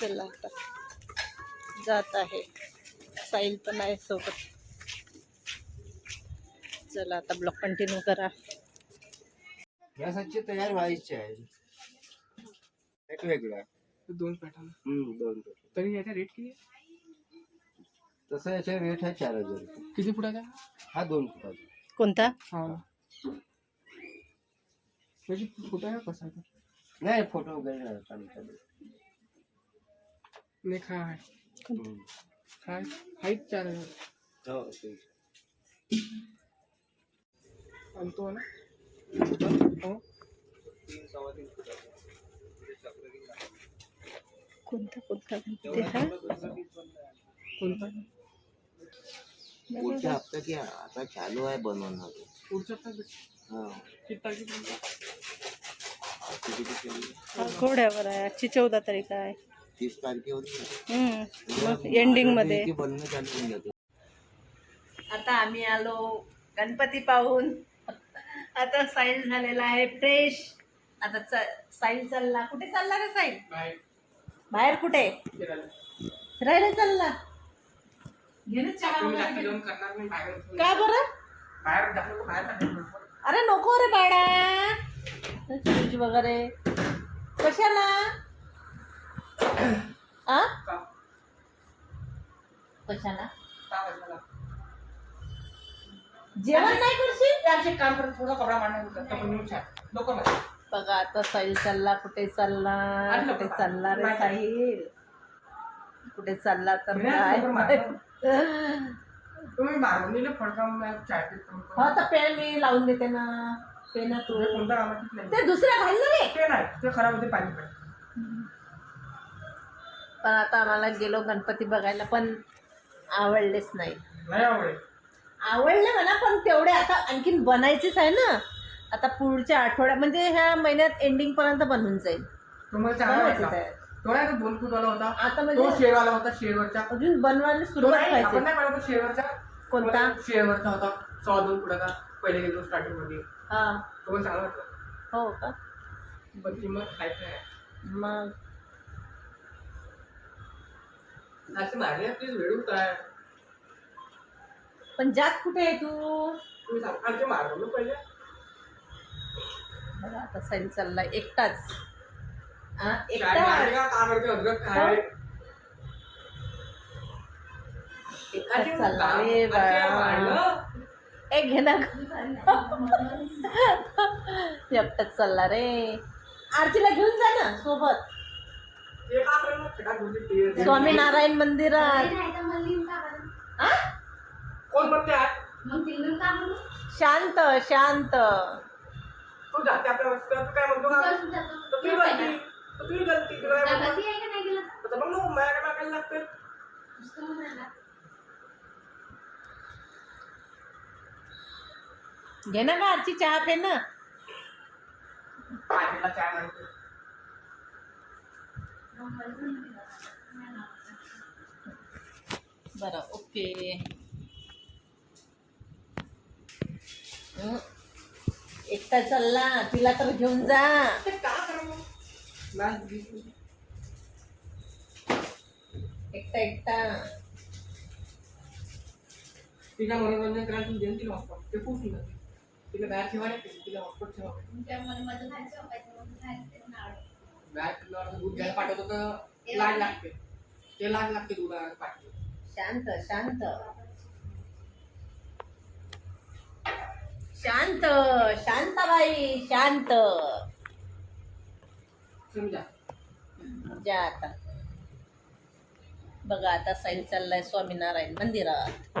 चला आता. जात आहे. साईल पण आहे सोबत. चला आता ब्लॉग कंटिन्यू करा. यासाठी तयार व्हायचे आहे. एक वेगळा. दोन पॅटर्न. हम्म, दोन पेटी. तरी याचा रेट किती आहे? तसं याचे रेट आहे चार हजार रुपये. किती फुटाचा हा दोन फुटाचा. कोणता? हा. म्हणजे फुटा आहे? कसा? नाही फोटो वगैरे नाही आमच्याकडे. नाही खा आहे हम्म. हाय हाईट चार हजार हो, ते. आणि तो ना? हो। कोणता कोणता गणपती हा? कोणता? पुढच्या हप्ता की आता चालू आहे बनवणार. पुढच्या हप्त्यात? हा? हा, घोड्यावर आहे. आजची चौदा तारीख आहे. तीस तारखेवर हम्म, मग एंडिंगमध्ये. ते बनणं चालू होऊन जातं आता आम्ही आलो गणपती पाहून. आता साईल झालेला आहे फ्रेश आता च- साईल चालला. कुठे चालला रे साईल बाहेर बाहेर कुठे? फिरायला फिरायला चालला का बरं. अरे नको रे बाळा. फ्रीज वगैरे. कशाला? आ? कशाला? जेवण नाही करशील? त्याचे काम थोडा कपडा मांडणार होता पण छान बघा. आता साहिल चालला. कुठे चालला? कुठे चालला रे. साहिल? कुठे चालला तर काय? मारणार. तुम्ही चाय पित हो तर पेन मी लावून देते ना. पेन तू. कोणता कामाचीच नाही ते दुसऱ्या घाल ना रे. ते नाही. ते खराब होते पाणी पडते पण आता आम्हाला गेलो गणपती बघायला पण आवडलेच नाही. नाही आवडेल. आवडले मला पण तेवढे आता आणखीन बनायचेच आहे ना. आता पुढच्या आठवड्यात म्हणजे ह्या महिन्यात एंडिंग पर्यंत बनून जाईल. तुम्हाला चांगला बनवायचेच वाटला आहे. तो नाही तो दोन फूटवाला होता? आता तो म्हणजे शेरवाला होता शेरवरचा अजून बनवायला तो सुरुवात नाही आपण व्हायची नाही पाहिला तो शेरवरचा कोणता? शेरवरचा होता सव्वा दोन फुटाचा पहिले गेलो स्टार्टिंगमध्ये. हा. तो पण चांगला वाटला हो का? पण काहीच नाही मग? असे मारले प्लीज वेळू काय? पण जात कुठे आहे तू? तुम्ही पहिले. बघा आता साईल चाललाय एकटाच. हा, काय एकटाच. का का मारते अद्रक काय? एकटाच चालला रे बाळा. ए घे ना. एकटाच चालला रे. आरतीला घेऊन जा ना सोबत. स्वामीनारायण मंदिरात. आ? कोण म्हणते आज? शांत शांत. तू जाते आपल्या वस्तीवर, तू काय म्हणतो? का तर तुझी गलती. तर तुझी गलती. तुला काय म्हणतो? तर मग नको मला काय टाकायला लागते घे ना का आरची चहा पे ना. म्हणते बरं ओके. एकटा चालला तिला तर घेऊन जा. एकटा एकटा. तिला मनोरंजन करायला तुम्ही देऊन तिला हॉस्पॉट ते खूप तिला बॅग ठेवायला तिला हॉस्पॉट ठेवा दूध घ्यायला पाठवतो तर लाज लागते. ते लाज लागते तुला पाठवतो. शांत शांत. शांत शांताबाई शांत. समजा जा आता. बघा आता साईन चाललाय स्वामीनारायण मंदिरात.